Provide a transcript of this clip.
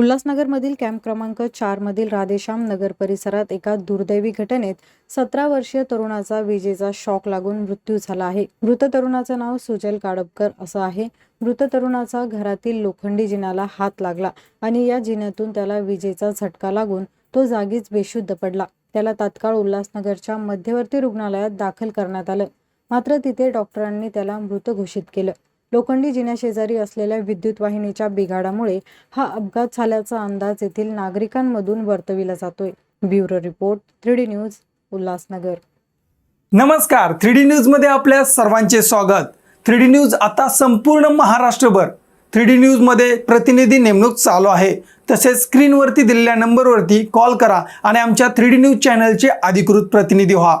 उल्हासनगरमधील camp क्रमांक चारमधील राधेश्याम नगर परिसरात एका दुर्दैवी घटनेत सतरा वर्षीय तरुणाचा विजेचा शॉक लागून मृत्यू झाला आहे. मृत तरुणाचं नाव सुजल काडपकर असं आहे. मृत तरुणाचा घरातील लोखंडी जिन्याला हात लागला आणि या जिन्यातून त्याला विजेचा झटका लागून तो जागीच बेशुद्ध पडला. त्याला तात्काळ उल्हासनगरच्या मध्यवर्ती रुग्णालयात दाखल करण्यात आलं. मात्र तिथे डॉक्टरांनी त्याला मृत घोषित केलं. लोखंडी जिन्याशेजारी असलेल्या विद्युत वाहिनीच्या बिघाडामुळे हा अपघात झाल्याचा अंदाज येथील नागरिकांमधून वर्तविला जातोय. Bureau report three D news Ulhasnagar. नमस्कार. थ्री डी न्यूजमध्ये आपल्या सर्वांचे स्वागत. थ्री डी न्यूज आता संपूर्ण महाराष्ट्रभर. थ्री डी न्यूजमध्ये प्रतिनिधी नेमणूक चालू आहे. तसेच स्क्रीनवरती दिलेल्या नंबरवरती कॉल करा आणि आमच्या थ्री डी न्यूज चॅनलचे अधिकृत प्रतिनिधी व्हा.